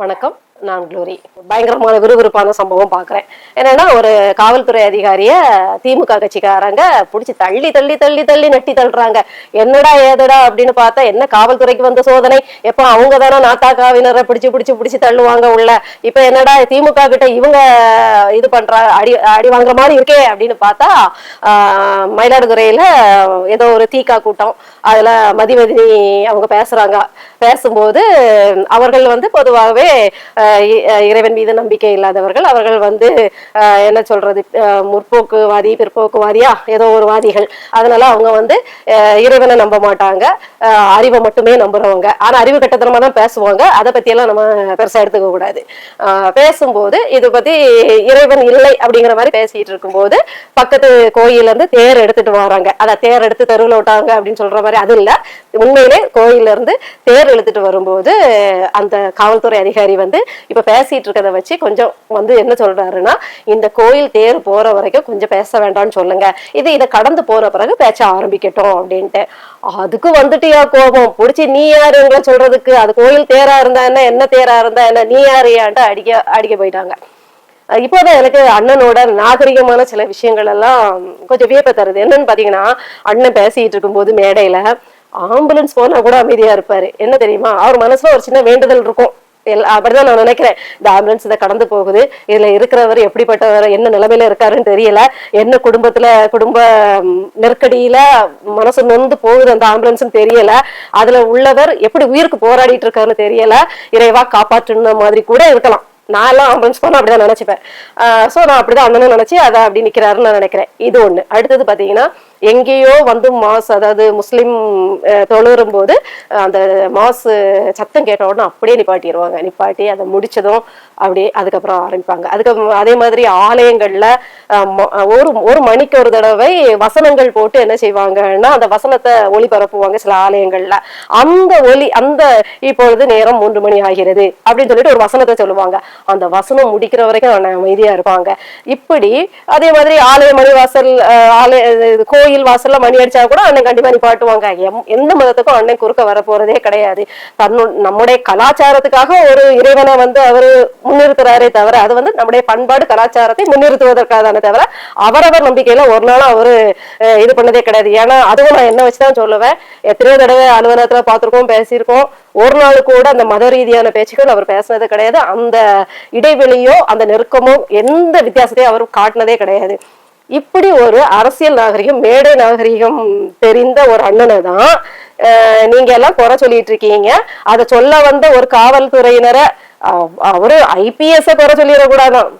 வணக்கம். நான் குளோரி பயங்கரமான விறுவிறுப்பான சம்பவம் பார்க்குறேன். என்னன்னா ஒரு காவல்துறை அதிகாரியை திமுக கட்சிக்காரங்க பிடிச்சி தள்ளி தள்ளி தள்ளி தள்ளி நட்டி தள்ளுறாங்க. என்னடா ஏதடா அப்படின்னு பார்த்தா என்ன காவல்துறைக்கு வந்த சோதனை? எப்போ அவங்க தானே நாத்தாக்காவினரை பிடிச்சி பிடிச்சி பிடிச்சி தள்ளுவாங்க உள்ள. இப்போ என்னடா திமுக கிட்ட இவங்க இது பண்றா அடி அடி வாங்குற மாதிரி இருக்கே அப்படின்னு பார்த்தா மயிலாடுதுறையில் மயிலாடுதுறையில ஏதோ ஒரு தீக்கா கூட்டம். அதுல மதிவதினி அவங்க பேசுறாங்க. பேசும்போது அவர்கள் வந்து பொதுவாகவே இறைவன் மீது நம்பிக்கை இல்லாதவர்கள் அவர்கள் வந்து என்ன சொல்றது முற்போக்குவாதி பிற்போக்குவாதியா? ஏதோ ஒரு வாதிகள். அதனால அவங்க வந்து இறைவனை நம்ப மாட்டாங்க. அறிவை மட்டுமே நம்புறவங்க. ஆனா அறிவு கட்டத்தனமா தான் பேசுவாங்க. அதை பத்தி எல்லாம் நம்ம பெருசா எடுத்துக்க கூடாது. பேசும்போது இது பத்தி இறைவன் இல்லை அப்படிங்கிற மாதிரி பேசிட்டு இருக்கும்போது பக்கத்து கோயில்ல இருந்து தேர் எடுத்துட்டு வராங்க. அதை தேர் எடுத்து தெருவில் விட்டாங்க அப்படின்னு சொல்ற மாதிரி அது இல்ல. உண்மையிலே கோயில்ல இருந்து தேர் எடுத்துட்டு வரும்போது அந்த காவல்துறை அதிகாரி வந்து இப்ப பேசிட்டு இருக்கதை வச்சு கொஞ்சம் வந்து என்ன சொல்றாருன்னா இந்த கோயில் தேர் போற வரைக்கும் கொஞ்சம் பேச வேண்டாம்னு சொல்லுங்க. இது இதை கடந்து போற பிறகு பேச்ச ஆரம்பிக்கட்டும் அப்படின்ட்டு. அதுக்கு வந்துட்டியா கோபம்? புடிச்சு நீ யாரு எங்களை சொல்றதுக்கு? அது கோயில் தேரா இருந்தா என்ன? என்ன தேரா இருந்தா என்ன? நீ யாரு? அடிக்க அடிக்க போயிட்டாங்க. இப்போதான் எனக்கு அண்ணனோட நாகரிகமான சில விஷயங்கள் எல்லாம் கொஞ்சம் வியப்பை தருது. என்னன்னு பாத்தீங்கன்னா அண்ணன் பேசிட்டு இருக்கும்போது மேடையில ஆம்புலன்ஸ் போனா கூட அமைதியா இருப்பாரு. என்ன தெரியுமா? அவர் மனசுல ஒரு சின்ன வேண்டுதல் இருக்கும். அப்படிதான் நான் நினைக்கிறேன். இந்த ஆம்புலன்ஸ் இதை கடந்து போகுது. இதுல இருக்கிறவர் எப்படிப்பட்டவர் என்ன நிலைமையில இருக்காருன்னு தெரியல. என்ன குடும்பத்துல குடும்ப நெருக்கடியில மனசு நொந்து போகுது அந்த ஆம்புலன்ஸ் தெரியல. அதுல உள்ளவர் எப்படி உயிருக்கு போராடிட்டு இருக்காருன்னு தெரியல. இறைவா காப்பாற்றுன மாதிரி கூட இருக்கலாம். நான் எல்லாம் ஆம்புலன்ஸ் போனா அப்படிதான் நினைச்சுப்பேன். சோ நான் அப்படிதான் அண்ணனும் நினைச்சு அதை அப்படி நிக்கிறாருன்னு நான் நினைக்கிறேன். இது ஒண்ணு. அடுத்தது பாத்தீங்கன்னா எங்கேயோ வந்து மாஸ் அதாவது முஸ்லீம் தொழுறும் போது அந்த மாஸ் சத்தம் கேட்ட உடனே அப்படியே நிப்பாட்டிடுவாங்க நிப்பாட்டி அதை முடிச்சதும் அப்படியே அதுக்கப்புறம் ஆரம்பிப்பாங்க. அதுக்கு அதே மாதிரி ஆலயங்கள்ல ம- ஒரு ஒரு மணிக்கு ஒரு தடவை வசனங்கள் போட்டு என்ன செய்வாங்கன்னா அந்த வசனத்தை ஒளிபரப்புவாங்க சில ஆலயங்கள்ல. அந்த ஒலி அந்த இப்பொழுது நேரம் மூன்று மணி ஆகிறது அப்படின்னு சொல்லிட்டு ஒரு வசனத்தை சொல்லுவாங்க. அந்த வசனம் முடிக்கிற வரைக்கும் அமைதியா இருப்பாங்க. இப்படி அதே மாதிரி ஆலய மணி வாசல் ஆலய இது கோயில் வாசல்ல மணி அடிச்சா கூட அண்ணன் கண்டிப்பா நிப்பாட்டுவாங்க எம்- எந்த மதத்துக்கும் அண்ணன் குறுக்க வர போறதே கிடையாது. தன்னு நம்முடைய கலாச்சாரத்துக்காக ஒரு இறைவனை வந்து அவரு முன்னிறுத்துறாரே தவிர அது வந்து நம்முடைய பண்பாடு கலாச்சாரத்தை முன்னிறுத்துவதற்காக தானே தவிர அவரவர் நம்பிக்கையில ஒரு நாளும் அவரு இது பண்ணதே கிடையாது. ஏன்னா அதுவும் நான் என்ன வச்சுதான் சொல்லுவேன். எத்தனையோ தடவை அலுவலகத்துல பார்த்துருக்கோம் பேசியிருக்கோம். ஒரு நாள் கூட அந்த மத ரீதியான பேச்சுக்கள் அவர் பேசினது கிடையாது. அந்த இடைவெளியோ அந்த நெருக்கமோ எந்த வித்தியாசத்தையும் அவர் காட்டினதே கிடையாது. இப்படி ஒரு அரசியல் நாகரிகம் மேடை நாகரிகம் தெரிந்த ஒரு அண்ணனை தான் நீங்க எல்லாம் குறை சொல்லிட்டு இருக்கீங்க. அதை சொல்ல வந்த ஒரு காவல்துறையினரை அவரு ஐபிஎஸ் குறை சொல்லிடக்கூடாதான்.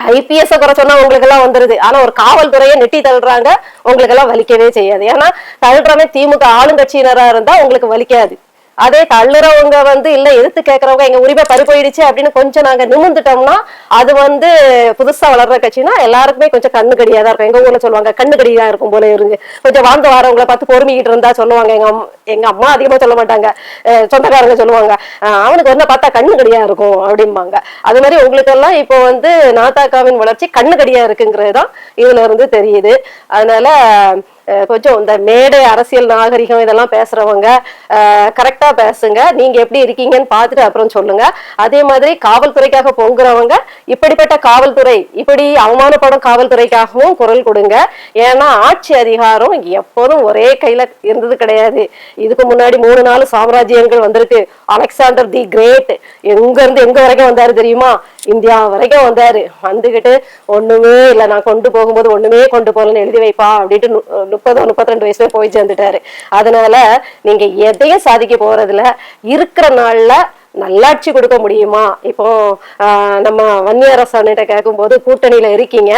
ஐபிஎஸ் குறை சொன்னா உங்களுக்கு எல்லாம் வந்துருது. ஆனா ஒரு காவல்துறையை நெட்டி தள்ளுறாங்க உங்களுக்கு எல்லாம் வலிக்கவே செய்யாது. ஏன்னா தள்ளுறவன் திமுக ஆளுங்கட்சியினரா இருந்தா உங்களுக்கு வலிக்காது. அதே தள்ளுறவங்க வந்து இல்ல எதிர்த்து கேட்கறவங்க எங்க உரிமை பறி போயிடுச்சு அப்படின்னு கொஞ்சம் நாங்க நிமிந்துட்டோம்னா அது வந்து புதுசா வளர்ற கட்சினா எல்லாருக்குமே கொஞ்சம் கண்ணு கடியா தான் இருக்கும். எங்க ஊர்ல சொல்லுவாங்க கண்ணு கடியா இருக்கும் போல இருங்க கொஞ்சம் வாழ்ந்து வரவங்களை பார்த்து பொறுமிக்கிட்டு இருந்தா சொல்லுவாங்க. எங்க அம்மா எங்க அம்மா அதிகமா சொல்ல மாட்டாங்க. சொந்தக்காரங்க சொல்லுவாங்க அவனுக்கு வந்து பார்த்தா கண்ணு கடியா இருக்கும் அப்படிம்பாங்க. அது மாதிரி உங்களுக்கு எல்லாம் இப்போ வந்து நாத்தாக்காவின் வளர்ச்சி கண்ணு கடியா இருக்குங்கிறது தான் இதுல இருந்து தெரியுது. அதனால கொஞ்சம் இந்த மேடை அரசியல் நாகரிகம் இதெல்லாம் பேசுறவங்க கரெக்டா பேசுங்க. நீங்க எப்படி இருக்கீங்கன்னு பார்த்துட்டு அப்புறம் சொல்லுங்க. அதே மாதிரி காவல்துறைக்காக பொங்குறவங்க இப்படிப்பட்ட காவல்துறை இப்படி அவமானப்படும் காவல்துறைக்காகவும் குரல் கொடுங்க. ஏன்னா ஆட்சி அதிகாரம் எப்போதும் ஒரே கையில இருந்தது கிடையாது. இதுக்கு முன்னாடி மூணு நாலு சாம்ராஜ்யங்கள் வந்திருக்கு. அலெக்சாண்டர் தி கிரேட் எங்க இருந்து எங்க வரைக்கும் வந்தாரு தெரியுமா? இந்தியா வரைக்கும் வந்தாரு. வந்துகிட்டு ஒண்ணுமே இல்லை. நான் கொண்டு போகும்போது ஒண்ணுமே கொண்டு போகலன்னு எழுதி வைப்பா அப்படின்ட்டு முப்பதோ முப்பத்தி ரெண்டு வயசுல போய் சேர்ந்துட்டாரு. அதனால நீங்க எதையும் சாதிக்க போறதுல இருக்கிற நாள்ல நல்லாட்சி கொடுக்க முடியுமா? இப்போ ஆஹ், நம்ம வன்னியரசன்கிட்ட கேட்கும்போது கூட்டணியில இருக்கீங்க.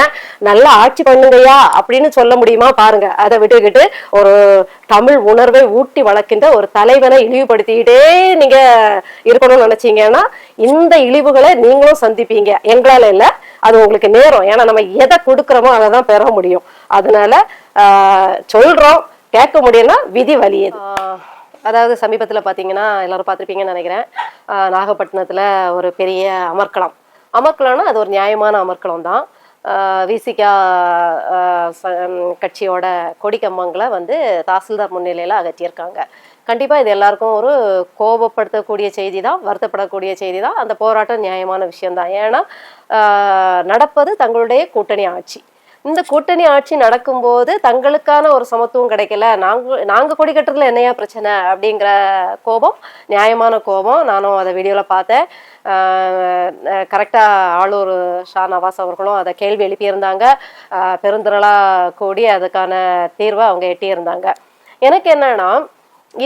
நல்லா ஆட்சி பண்ணுங்கய்யா அப்படின்னு சொல்ல முடியுமா? பாருங்க. அதை விட்டுக்கிட்டு ஒரு தமிழ் உணர்வை ஊட்டி வளர்க்கின்ற ஒரு தலைவனை இழிவுபடுத்திக்கிட்டே நீங்க இருக்கணும்னு நினைச்சீங்கன்னா இந்த இழிவுகளை நீங்களும் சந்திப்பீங்க. எங்களால இல்லை. அது உங்களுக்கு நேரம். ஏன்னா நம்ம எதை கொடுக்குறோமோ அதை தான் பெற முடியும். அதனால சொல்றோம். கேட்க முடியும்னா விதி வலியது அதாவது சமீபத்தில் பார்த்தீங்கன்னா எல்லாரும் பார்த்துருப்பீங்கன்னு நினைக்கிறேன். நாகப்பட்டினத்தில் ஒரு பெரிய அமர்க்களம். அமர்க்களம்னா அது ஒரு நியாயமான அமர்க்களம் தான். விசிகா கட்சியோட கொடிக்கம்பங்களை வந்து தாசில்தார் முன்னிலையில் அகற்றியிருக்காங்க. கண்டிப்பாக இது எல்லாருக்கும் ஒரு கோபப்படுத்தக்கூடிய செய்தி தான் வருத்தப்படக்கூடிய செய்தி தான். அந்த போராட்டம் நியாயமான விஷயம்தான். ஏன்னா நடப்பது தங்களுடைய கூட்டணி ஆட்சி. இந்த கூட்டணி ஆட்சி நடக்கும்போது தங்களுக்கான ஒரு சமத்துவம் கிடைக்கல. நாங்க நாங்கள் கொடி கட்டுறதுல என்னையா பிரச்சனை? அப்படிங்கிற கோபம் நியாயமான கோபம் நானும் அதை வீடியோவில் பார்த்தேன். கரெக்டாக ஆளூர் ஷா நவாஸ் அவர்களும் அதை கேள்வி எழுப்பியிருந்தாங்க. பெருந்திரளாக கூடி அதுக்கான தீர்வை அவங்க எட்டியிருந்தாங்க. எனக்கு என்னன்னா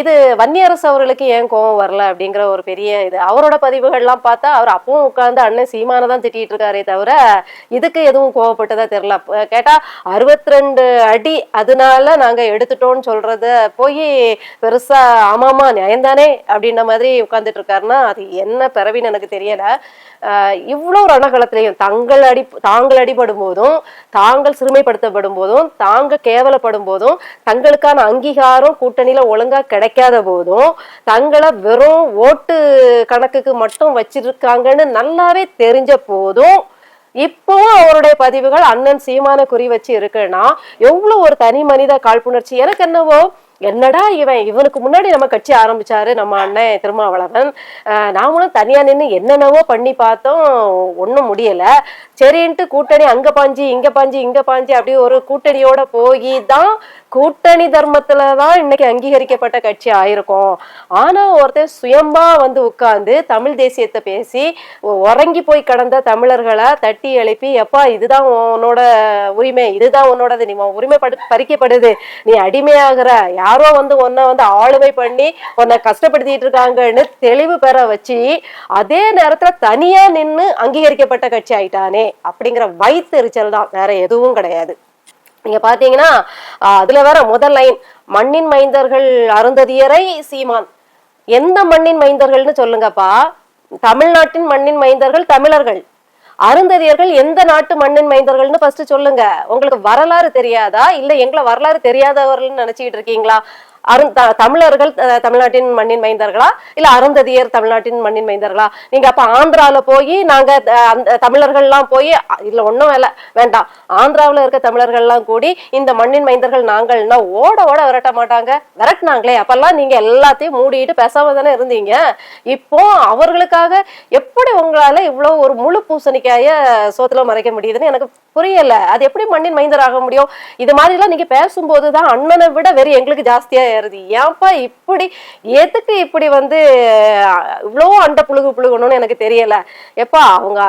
இது வன்னியரசு அவர்களுக்கு ஏன் கோவம் வரல அப்படிங்கிற ஒரு பெரிய இது. அவரோட பதிவுகள்லாம் பார்த்தா அவர் அப்பவும் உட்கார்ந்து அண்ணன் சீமானை தான் திட்டிட்டு இருக்காரே தவிர இதுக்கு எதுவும் கோவப்பட்டதா தெரியல. கேட்டா அறுபத்தி ரெண்டு அடி அதனால நாங்க எடுத்துட்டோம்னு சொல்றத போய் பெருசா ஆமாமா நியாயம்தானே அப்படின்ற மாதிரி உட்கார்ந்துட்டு இருக்காருன்னா அது என்ன பிறவின்னு எனக்கு தெரியல. இவ்வளோ ரணகலத்திலையும் தங்கள் அடி தாங்கள் அடிபடும் போதும் தாங்கள் சிறுமைப்படுத்தப்படும் போதும் தாங்க கேவலப்படும் போதும் தங்களுக்கான அங்கீகாரம் கூட்டணியில ஒழுங்கா கிடைக்காத போதும் தங்களை வெறும் ஓட்டு கணக்குக்கு மட்டும் வச்சிருக்காங்கன்னு நல்லாவே தெரிஞ்ச போதும் இப்பவும் அவருடைய பதிவுகள் அண்ணன் சீமான குறி வச்சு இருக்குன்னா எவ்வளவு ஒரு தனி மனித காழ்ப்புணர்ச்சி. எனக்கு என்னவோ என்னடா இவன்? இவனுக்கு முன்னாடி நம்ம கட்சி ஆரம்பிச்சாரு நம்ம அண்ணன் திருமாவளவன். நாமளும் தனியா நின்று என்னென்னவோ பண்ணி பார்த்தோம். ஒன்றும் முடியல. சரின்ட்டு கூட்டணி அங்க பாஞ்சி இங்க பாஞ்சி இங்க பாஞ்சு அப்படி ஒரு கூட்டணியோட போய் தான் கூட்டணி தர்மத்துல தான் இன்னைக்கு அங்கீகரிக்கப்பட்ட கட்சி ஆயிருக்கும். ஆனா ஒருத்தர் சுயம்பா வந்து உட்கார்ந்து தமிழ் தேசியத்தை பேசி உறங்கி போய் கடந்த தமிழர்களை தட்டி எழுப்பி எப்பா இதுதான் உன்னோட உரிமை இதுதான் உன்னோடது. நீ உரிமை படு பறிக்கப்படுது. நீ அடிமையாகிற. யார் வந்து உன்னை வந்து ஆளுமை பண்ணி உன்னை கஷ்டப்படுத்திட்டு இருக்காங்கன்னு தெளிவு பெற வச்சு அதே நேரத்துல தனியா நின்னு அங்கீகரிக்கப்பட்ட கட்சி ஆயிட்டானே அப்படிங்கிற வயிற்றுச்சல் தான் வேற எதுவும் கிடையாது. நீங்க பாத்தீங்கன்னா அதுல வேற முதல் லைன் மண்ணின் மைந்தர்கள் அருந்ததியரை சீமான். எந்த மண்ணின் மைந்தர்கள்னு சொல்லுங்கப்பா? தமிழ்நாட்டின் மண்ணின் மைந்தர்கள் தமிழர்கள். அருந்ததியர்கள் எந்த நாட்டு மண்ணின் மைந்தர்கள்னு ஃபர்ஸ்ட் சொல்லுங்க. உங்களுக்கு வரலாறு தெரியாதா? இல்ல எங்களை வரலாறு தெரியாதவர்கள்னு நினைச்சுக்கிட்டு இருக்கீங்களா? அருண் த- தமிழர்கள் தமிழ்நாட்டின் மண்ணின் மைந்தர்களா? இல்ல அருந்ததியர் தமிழ்நாட்டின் மண்ணின் மைந்தர்களா? நீங்க அப்ப ஆந்திரால போய் நாங்க அந்த தமிழர்கள்லாம் போய் அ, இல்ல ஒண்ணும் வேலை வேண்டாம். ஆந்திராவில் இருக்க தமிழர்கள்லாம் கூடி இந்த மண்ணின் மைந்தர்கள் நாங்கள்னா ஓட ஓட விரட்ட மாட்டாங்க? விரட்டினாங்களே அப்பெல்லாம் நீங்க எல்லாத்தையும் மூடிட்டு பேசாம தானே இருந்தீங்க? இப்போ அவர்களுக்காக எப்படி உங்களால இவ்வளவு ஒரு முழு பூசணிக்காய சோத்துல மறைக்க முடியுதுன்னு எனக்கு புரியல. அது எப்படி மண்ணின் மைந்தராக முடியும்? இது மாதிரி எல்லாம் நீங்க பேசும்போது தான் அண்ணனை விட வெறி எங்களுக்கு ஜாஸ்தியா ஏறுது. ஏன்பா இப்படி எதுக்கு இப்படி வந்து இவ்வளோ அண்ட புழுகு புழுகணும்னு எனக்கு தெரியல. எப்பா அவங்க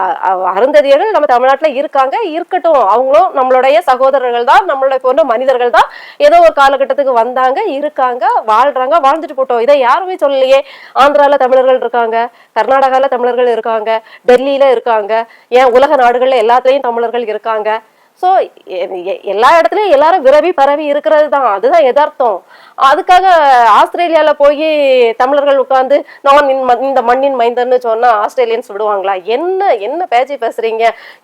அருந்ததியர்கள் நம்ம தமிழ்நாட்டுல இருக்காங்க. இருக்கட்டும் அவங்களும் நம்மளுடைய சகோதரர்கள் தான் நம்மளுடைய போன்ற மனிதர்கள் தான். ஏதோ ஒரு காலகட்டத்துக்கு வந்தாங்க இருக்காங்க வாழ்றாங்க வாழ்ந்துட்டு போட்டோம். இதை யாருமே சொல்லலையே. ஆந்திரால தமிழர்கள் இருக்காங்க கர்நாடகால தமிழர்கள் இருக்காங்க டெல்லியில இருக்காங்க ஏன் உலக நாடுகளில் எல்லாத்துலேயும் தமிழர்கள் இருக்காங்க. ஸோ எல்லா இடத்துலையும் எல்லாரும் விரவி பரவி இருக்கிறது தான் அதுதான் எதார்த்தம். அதுக்காக ஆஸ்திரேலியாவில் போய் தமிழர்கள் உட்காந்து நான் இந்த இந்த மண்ணின் மைந்தன்னு சொன்னால் ஆஸ்திரேலியன்ஸ் விடுவாங்களா? என்ன என்ன பேச்சு பேசுறீங்க?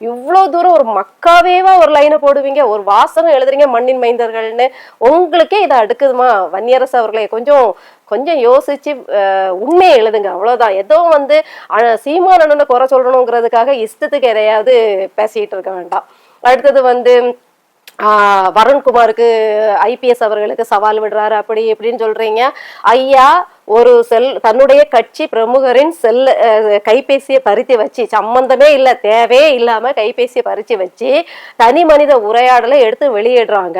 இவ்வளோ தூரம் ஒரு மக்காவேவா ஒரு லைனை போடுவீங்க? ஒரு வாசகம் எழுதுறீங்க மண்ணின் மைந்தர்கள்னு. உங்களுக்கே இதை அடுக்குதுமா? வன்னியரசு அவர்களே கொஞ்சம் கொஞ்சம் யோசிச்சு உண்மையை எழுதுங்க. அவ்வளோதான் ஏதோ வந்து அஹ், குறை சொல்லணுங்கிறதுக்காக இஷ்டத்துக்கு எதையாவது பேசிட்டு இருக்க வேண்டாம். அடுத்தது வந்து வருண்குமாருக்கு ஐபிஎஸ் அவர்களுக்கு சவால் விடுறாரு அப்படி இப்படின்னு சொல்றீங்க. ஐயா ஒரு செல் தன்னுடைய கட்சி பிரமுகரின் செல் கைபேசியை பறித்து வச்சு சம்பந்தமே இல்லை தேவையே இல்லாம கைபேசியை பறிச்சு வச்சு தனி மனித உரையாடலை எடுத்து வெளியிடுறாங்க.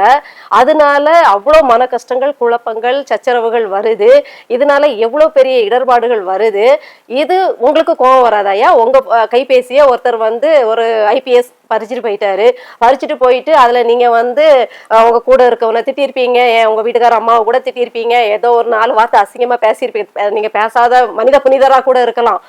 அதனால அவ்வளோ மன கஷ்டங்கள் குழப்பங்கள் சச்சரவுகள் வருது. இதனால எவ்வளோ பெரிய இடர்பாடுகள் வருது. இது உங்களுக்கு கோபம் வராதாயா உங்க கைபேசியை ஒருத்தர் வந்து ஒரு ஐபிஎஸ் பறிச்சுட்டு போயிட்டாரு. பறிச்சுட்டு போயிட்டு அதுல நீங்க வந்து அவங்க கூட இருக்கவனை திட்டிருப்பீங்க. ஏன் உங்க வீட்டுக்கார அம்மாவை கூட திட்டிருப்பீங்க. ஏதோ ஒரு நாலு வார்த்தை அசிங்கமா பேசியிருப்பீங்க. நீங்கள் நீங்க பேசாத மனித புனிதரா கூட இருக்கலாம்.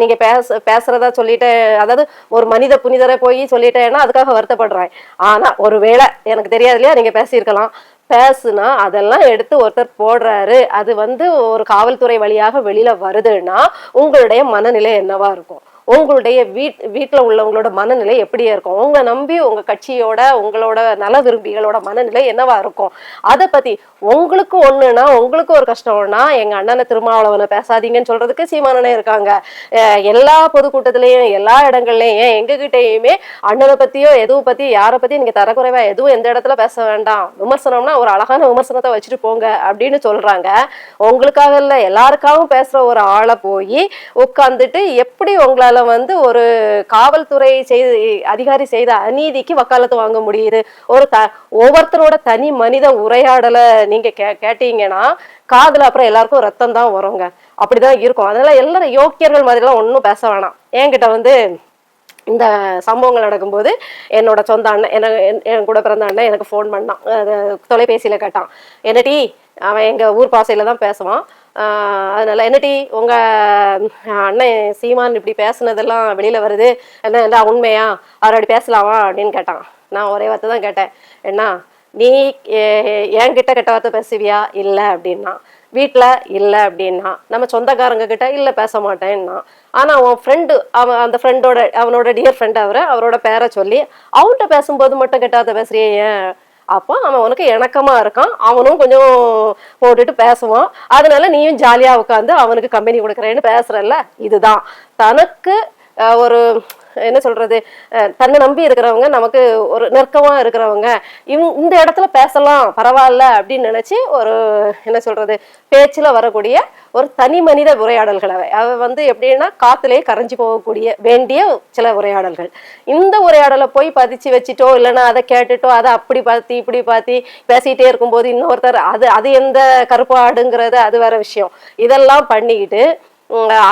நீங்கள் நீங்க பேச பேசுறதா சொல்லிட்டு அதாவது ஒரு மனித புனிதரை போய் சொல்லிட்டேன்னா அதுக்காக வருத்தப்படுறேன். ஆனா ஒருவேளை எனக்கு தெரியாது இல்லையா நீங்க பேசியிருக்கலாம். பேசுனா அதெல்லாம் எடுத்து ஒருத்தர் போடுறாரு. அது வந்து ஒரு காவல்துறை வழியாக வெளியில வருதுன்னா உங்களுடைய மனநிலை என்னவா இருக்கும்? உங்களுடைய வீட் வீட்டில் உள்ளவங்களோட மனநிலை எப்படியா இருக்கும்? உங்களை நம்பி உங்கள் கட்சியோட உங்களோட நல விரும்பிகளோட மனநிலை என்னவா இருக்கும்? அதை பற்றி உங்களுக்கு ஒண்ணுனா உங்களுக்கு ஒரு கஷ்டம்னா எங்க அண்ணனை திருமாவளவனை பேசாதீங்கன்னு சொல்றதுக்கு சீமானனே இருக்காங்க. எல்லா பொதுக்கூட்டத்திலையும் எல்லா இடங்கள்லயும் ஏன் எங்ககிட்டயுமே அண்ணனை பத்தியோ எதுவும் பத்தி யாரை பத்தி நீங்க தரக்குறைவா எதுவும் எந்த இடத்துல பேச வேண்டாம். விமர்சனம்னா ஒரு அழகான விமர்சனத்தை வச்சுட்டு போங்க அப்படின்னு சொல்றாங்க. உங்களுக்காக இல்ல எல்லாருக்காகவும் பேசுற ஒரு ஆளை போய் உட்கார்ந்துட்டு எப்படி உங்களால வந்து ஒரு காவல்துறை செய்து அதிகாரி செய்த அநீதிக்கு வக்காலத்து வாங்க முடியுது? ஒரு த ஒவ்வொருத்தரோட தனி மனித உரையாடலை நீங்க கே கேட்டீங்கன்னா காதுல அப்புறம் எல்லாருக்கும் ரத்தம் தான் வருங்க. அப்படிதான் இருக்கும். அதனால எல்லாரும் யோக்கியர்கள் மாதிரிலாம் ஒன்றும் பேச வேணாம். என்கிட்ட வந்து இந்த சம்பவங்கள் நடக்கும்போது என்னோட சொந்த அண்ணன் என்ன என் கூட பிறந்த அண்ணன் எனக்கு ஃபோன் பண்ணான். தொலைபேசியில் கேட்டான். என்னடி அவன் எங்கள் ஊர் பாசையில் தான் பேசுவான். அதனால் அதனால என்னடி உங்கள் அண்ணன் சீமான் இப்படி பேசுனதெல்லாம் வெளியில் வருது. என்ன என்ன உண்மையா? அவர் அப்படி பேசலாமா? அப்படின்னு கேட்டான். நான் ஒரே வார்த்தை தான் கேட்டேன். என்ன? நீ என்கிட்ட கெட்ட வார்த்தை பேசுவியா? இல்லை அப்படின்னா. வீட்டில் இல்லை அப்படின்னா. நம்ம சொந்தக்காரங்க கிட்ட இல்லை பேச மாட்டேன்னா. ஆனால் அவன் ஃப்ரெண்டு அவன் அந்த ஃப்ரெண்டோட அவனோட டியர் ஃப்ரெண்ட் அவரை அவரோட பேரை சொல்லி அவன்கிட்ட பேசும்போது மட்டும் கெட்ட வார்த்தை பேசுறியே ஏன்? அப்போ அவன் உனக்கு இணக்கமாக இருக்கான். அவனும் கொஞ்சம் போட்டுட்டு பேசுவான். அதனால நீயும் ஜாலியாக உட்காந்து அவனுக்கு கம்பெனி கொடுக்குறேன்னு பேசுறல்ல. இதுதான். தனக்கு ஒரு என்ன சொல்றது தன்னை நம்பி இருக்கிறவங்க நமக்கு ஒரு நெருக்கமா இருக்கிறவங்க இவங்க இந்த இடத்துல பேசலாம் பரவாயில்ல அப்படின்னு நினைச்சு ஒரு என்ன சொல்றது பேச்சுல வரக்கூடிய ஒரு தனி மனித உரையாடல்கள் அவை. அவை வந்து எப்படின்னா காத்துலயே கரைஞ்சு போகக்கூடிய வேண்டிய சில உரையாடல்கள். இந்த உரையாடலை போய் பதிச்சு வச்சுட்டோ இல்லைன்னா அதை கேட்டுட்டோ அதை அப்படி பார்த்து இப்படி பார்த்து பேசிட்டே இருக்கும்போது இன்னொருத்தர் அது அது எந்த கருப்பாடுங்கிறது அது வேற விஷயம். இதெல்லாம் பண்ணிக்கிட்டு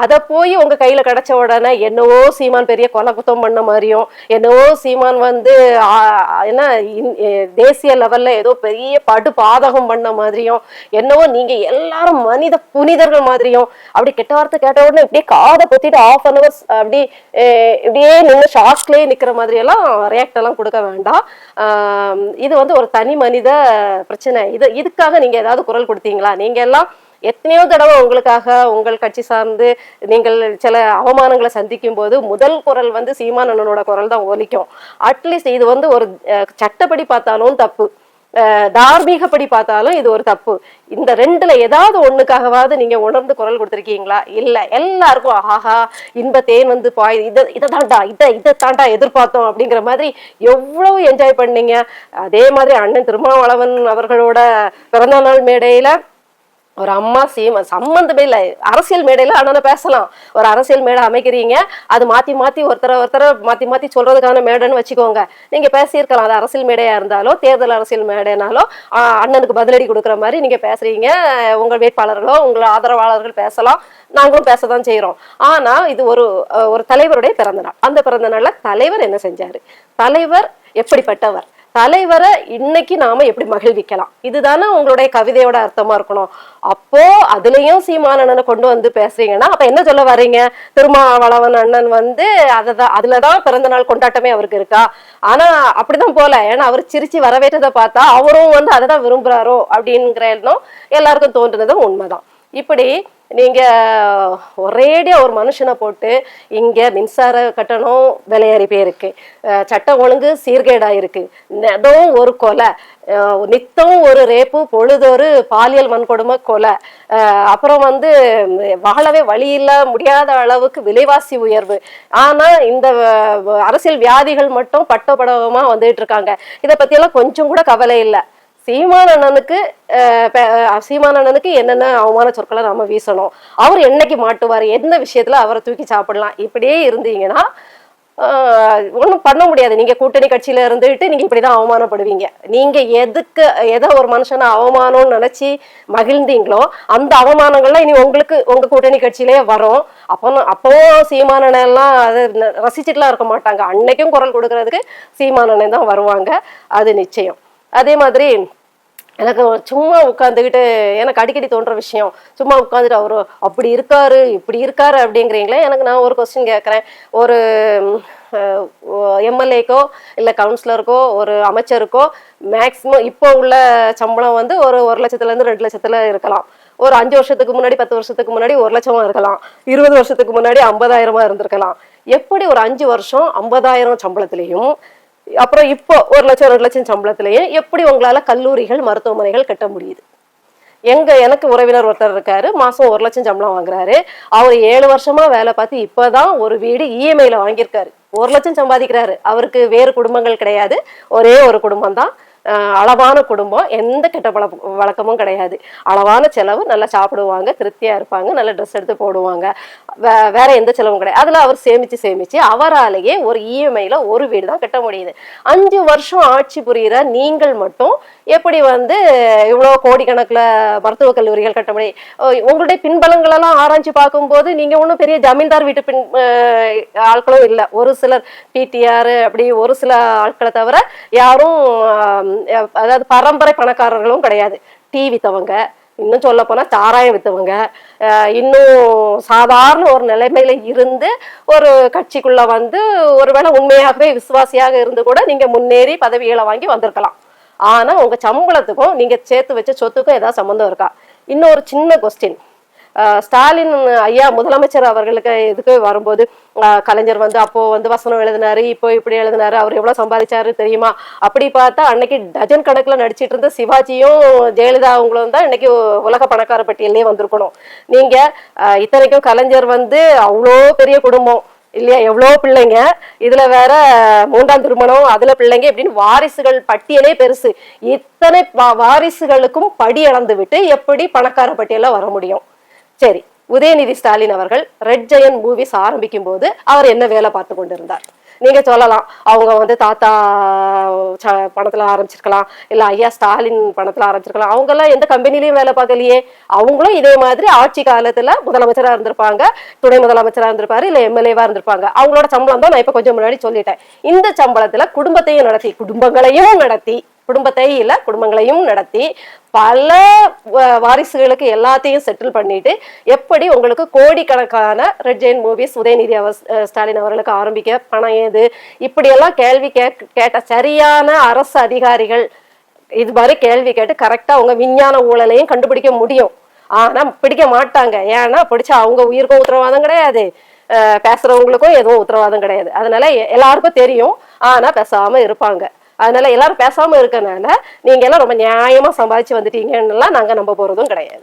அதை போய் உங்க கையில கிடைச்ச உடனே என்னவோ சீமான் பெரிய கொலை குத்தம் பண்ண மாதிரியும் என்னவோ சீமான் வந்து என்ன தேசிய லெவல்ல ஏதோ பெரிய படு பாதகம் பண்ண மாதிரியும் என்னவோ நீங்க எல்லாரும் மனித புனிதர்கள் மாதிரியும் அப்படி கெட்ட வார்த்தை கேட்ட உடனே இப்படியே காதை பத்திட்டு ஆஃப் அன் ஹவர்ஸ் அப்படி இப்படியே நின்று ஷாக்லேயே நிக்கிற மாதிரி எல்லாம் ரியாக்ட் எல்லாம் கொடுக்க வேண்டாம். இது வந்து ஒரு தனி மனித பிரச்சனை. இது இதுக்காக நீங்க ஏதாவது குரல் கொடுத்தீங்களா? நீங்க எல்லாம் எத்தனையோ தடவை உங்களுக்காக உங்கள் கட்சி சார்ந்து நீங்கள் சில அவமானங்களை சந்திக்கும் போது முதல் குரல் வந்து சீமானனோட குரல் தான் ஒலிக்கும். அட்லீஸ்ட் இது வந்து ஒரு சட்டப்படி பார்த்தாலும் தப்பு. தார்மீகப்படி பார்த்தாலும் இது ஒரு தப்பு. இந்த ரெண்டுல ஏதாவது ஒண்ணுக்காகவாவது நீங்க உணர்ந்து குரல் கொடுத்துருக்கீங்களா? இல்ல எல்லாருக்கும் ஆஹா இன்ப தேன் வந்து பாய் இதை இதை தாண்டா இதை இதை தாண்டா எதிர்பார்த்தோம் அப்படிங்கிற மாதிரி எவ்வளவு என்ஜாய் பண்ணீங்க? அதே மாதிரி அண்ணன் திருமாவளவன் அவர்களோட பிறந்த நாள் மேடையில ஒரு அம்மா சீம சம்மந்தமே இல்லை. அரசியல் மேடையில அண்ணனை பேசலாம். ஒரு அரசியல் மேடை அமைக்கிறீங்க. அது மாத்தி மாத்தி ஒருத்தர ஒருத்தர மாத்தி மாத்தி சொல்றதுக்கான மேடைன்னு வச்சுக்கோங்க. நீங்க பேசியிருக்கலாம். அது அரசியல் மேடையா இருந்தாலும் தேர்தல் அரசியல் மேடைனாலும் அண்ணனுக்கு பதிலடி கொடுக்குற மாதிரி நீங்க பேசுறீங்க. உங்கள் வேட்பாளர்களோ உங்கள் ஆதரவாளர்கள் பேசலாம். நாங்களும் பேசதான் செய்கிறோம் ஆனா இது ஒரு ஒரு தலைவருடைய பிறந்தநாள் அந்த பிறந்தநாள்ல தலைவர் என்ன செஞ்சாரு? தலைவர் எப்படிப்பட்டவர்? தலைவரை இன்னைக்கு நாம எப்படி மகிழ்விக்கலாம்? இதுதானே உங்களுடைய கவிதையோட அர்த்தமா இருக்கணும். அப்போ அதுலயும் சீமானண்ணனை கொண்டு வந்து பேசுறீங்கன்னா அப்ப என்ன சொல்ல வர்றீங்க? திருமாவளவன் அண்ணன் வந்து அததான் அதுலதான் பிறந்த நாள் கொண்டாட்டமே அவருக்கு இருக்கா? ஆனா அப்படிதான் போல. ஏன்னா அவர் சிரிச்சு வரவேற்றதை பார்த்தா அவரும் வந்து அதை தான் விரும்புறாரோ அப்படிங்கிற எண்ணம் எல்லாருக்கும் தோன்றுனதும் உண்மைதான். இப்படி நீங்கள் ஒரேடியாக ஒரு மனுஷனை போட்டு இங்கே மின்சார கட்டணம் விலையேறி போயிருக்கு சட்டம் ஒழுங்கு சீர்கேடாக இருக்குது நெதம் ஒரு கொலை. நித்தமும் நித்தம் ஒரு ரேப்பு பொழுதொரு பாலியல் வன்கொடுமை கொலை. அப்புறம் வந்து வாழவே வழி இல்ல முடியாத அளவுக்கு விலைவாசி உயர்வு. ஆனால் இந்த அரசியல் வியாதிகள் மட்டும் பட்டப்படவமாக வந்துட்டு இருக்காங்க. இதை பற்றியெல்லாம் கொஞ்சம் கூட கவலை இல்லை. சீமான் அண்ணனுக்கு சீமான் அண்ணனுக்கு என்னென்ன அவமான சொற்களை நாம வீசணும்? அவர் என்னைக்கு மாட்டுவார்? எந்த விஷயத்துல அவரை தூக்கி சாப்பிடலாம்? இப்படியே இருந்தீங்கன்னா ஒன்றும் பண்ண முடியாது. நீங்க கூட்டணி கட்சியில இருந்துட்டு நீங்க இப்படிதான் அவமானப்படுவீங்க. நீங்க எதுக்கு எதை ஒரு மனுஷனை அவமானம்னு நினைச்சு மகிழ்ந்தீங்களோ அந்த அவமானங்கள்லாம் இனி உங்களுக்கு உங்க கூட்டணி கட்சியிலேயே வரும். அப்போ அப்போ சீமானனை எல்லாம் அதை ரசிச்சுட்டுலாம் இருக்க மாட்டாங்க. அன்னைக்கும் குரல் கொடுக்கறதுக்கு சீமானனை தான் வருவாங்க. அது நிச்சயம். அதே மாதிரி எனக்கு சும்மா உட்காந்துக்கிட்டு எனக்கு அடிக்கடி தோன்ற விஷயம் சும்மா உட்காந்துட்டு அவரு அப்படி இருக்காரு இப்படி இருக்காரு அப்படிங்கிறீங்களே எனக்கு நான் ஒரு கொஸ்டின் கேட்குறேன். ஒரு எம்எல்ஏக்கோ இல்லை கவுன்சிலருக்கோ ஒரு அமைச்சருக்கோ மேக்ஸிமம் இப்போ உள்ள சம்பளம் வந்து ஒரு ஒரு லட்சத்துலேருந்து ரெண்டு லட்சத்தில் இருக்கலாம். ஒரு அஞ்சு வருஷத்துக்கு முன்னாடி பத்து வருஷத்துக்கு முன்னாடி ஒரு லட்சமா இருக்கலாம். இருபது வருஷத்துக்கு முன்னாடி ஐம்பதாயிரமா இருந்திருக்கலாம். எப்படி ஒரு அஞ்சு வருஷம் ஐம்பதாயிரம் சம்பளத்திலையும் அப்புறம் இப்போ ஒரு லட்சம் ரெண்டு லட்சம் சம்பளத்திலேயே எப்படி உங்களால கல்லூரிகள் மருத்துவமனைகள் கட்ட முடியுது? எங்க எனக்கு உறவினர் ஒருத்தர் இருக்காரு மாசம் ஒரு லட்சம் சம்பளம் வாங்குறாரு. அவர் ஏழு வருஷமா வேலை பார்த்து இப்பதான் ஒரு வீடு இஎம்ஐல வாங்கியிருக்காரு. ஒரு லட்சம் சம்பாதிக்கிறாரு. அவருக்கு வேறு குடும்பங்கள் கிடையாது. ஒரே ஒரு குடும்பம் தான் அளவான குடும்பம் எந்த கெட்ட பழ வழக்கமும் கிடையாது. அளவான செலவு நல்லா சாப்பிடுவாங்க திருப்தியா இருப்பாங்க நல்ல ட்ரெஸ் எடுத்து போடுவாங்க. வே- வேற எந்த செலவும் கிடையாது. அதுல அவர் சேமிச்சு சேமிச்சு அவராலேயே ஒரு இஎம்ஐல ஒரு வீடு தான் கட்ட முடியுது. அஞ்சு வருஷம் ஆட்சி புரியுற நீங்கள் மட்டும் எப்படி வந்து இவ்வளோ கோடிக்கணக்கில் மருத்துவக் கல்லூரிகள் கட்டமணி உங்களுடைய பின்பலங்களெல்லாம் ஆராய்ச்சி பார்க்கும்போது நீங்க ஒன்றும் பெரிய ஜமீன்தார் வீட்டு பின் ஆட்களும் இல்லை. ஒரு சிலர் பிடிஆர் அப்படி ஒரு சில ஆட்களை தவிர யாரும் அதாவது பரம்பரை பணக்காரர்களும் கிடையாது. டீ வித்தவங்க இன்னும் சொல்ல போனா சாராயம் வித்தவங்க இன்னும் சாதாரண ஒரு நிலைமையில இருந்து ஒரு கட்சிக்குள்ள வந்து ஒருவேளை உண்மையாகவே விசுவாசியாக இருந்து கூட நீங்க முன்னேறி பதவிகளை வாங்கி வந்திருக்கலாம். ஆனா உங்க சம்பளத்துக்கும் நீங்க சேர்த்து வச்ச சொத்துக்கும் ஏதாவது சம்மந்தம் இருக்கா? இன்னொரு சின்ன கொஸ்டின் ஸ்டாலின் ஐயா முதலமைச்சர் அவர்களுக்கு இதுக்கு வரும்போது கலைஞர் வந்து அப்போ வந்து வசனம் எழுதினாரு இப்போ இப்படி எழுதினாரு அவர் எவ்வளவு சம்பாதிச்சாரு தெரியுமா? அப்படி பார்த்தா அன்னைக்கு டஜன் கணக்குல நடிச்சிட்டு இருந்த சிவாஜியும் ஜெயலலிதா அவங்களும் தான் இன்னைக்கு உலக பணக்கார பட்டியலே வந்திருக்கணும். நீங்க இத்தனைக்கும் கலைஞர் வந்து அவ்வளோ பெரிய குடும்பம். இல்லையா? எவ்வளோ பிள்ளைங்க? இதுல வேற மூன்றாம் திருமணம் அதுல பிள்ளைங்க எப்படின்னு வாரிசுகள் பட்டியலே பெருசு. இத்தனை வா- வாரிசுகளுக்கும் படி அளந்து விட்டு எப்படி பணக்கார பட்டியல வர முடியும்? சரி உதயநிதி ஸ்டாலின் அவர்கள் ரெட் ஜெயன் மூவிஸ் ஆரம்பிக்கும் போது அவர் என்ன வேலை பார்த்து கொண்டிருந்தார்? நீங்க சொல்லலாம். அவங்க வந்து தாத்தா ச- பணத்துல ஆரம்பிச்சிருக்கலாம். இல்ல ஐயா ஸ்டாலின் பணத்துல ஆரம்பிச்சிருக்கலாம். அவங்க எல்லாம் எந்த கம்பெனிலயும் வேலை பார்க்கலையே. அவங்களும் இதே மாதிரி ஆட்சி காலத்துல முதலமைச்சரா இருந்திருப்பாங்க. துணை முதலமைச்சரா இருந்திருப்பாரு இல்ல எம்எல்ஏவா இருந்திருப்பாங்க. அவங்களோட சம்பளம் தான் நான் இப்ப கொஞ்சம் முன்னாடி சொல்லிட்டேன். இந்த சம்பளத்துல குடும்பத்தையும் நடத்தி குடும்பங்களையும் நடத்தி குடும்பத்தை இல்ல குடும்பங்களையும் நடத்தி பல வாரிசுகளுக்கு எல்லாத்தையும் செட்டில் பண்ணிட்டு எப்படி உங்களுக்கு கோடிக்கணக்கான ரெட் ஜெயின் மூவிஸ் உதயநிதி அவர் ஸ்டாலின் அவர்களுக்கு ஆரம்பிக்க பணம் ஏது? இப்படியெல்லாம் கேள்வி கேட்ட சரியான அரசு அதிகாரிகள் இது மாதிரி கேள்வி கேட்டு கரெக்டா அவங்க விஞ்ஞான ஊழலையும் கண்டுபிடிக்க முடியும். ஆனா பிடிக்க மாட்டாங்க. ஏன்னா பிடிச்சா அவங்க உயிருக்கும் உத்தரவாதம் கிடையாது. பேசுறவங்களுக்கும் எதுவும் உத்தரவாதம் கிடையாது. அதனால எ- எல்லாருக்கும் தெரியும். ஆனா பேசாம இருப்பாங்க. அதனால எல்லாரும் பேசாம இருக்கனால நீங்க எல்லாம் ரொம்ப நியாயமா சம்பாதிச்சு வந்துட்டீங்கன்னு எல்லாம் நாங்க நம்ப போறதும் கிடையாது.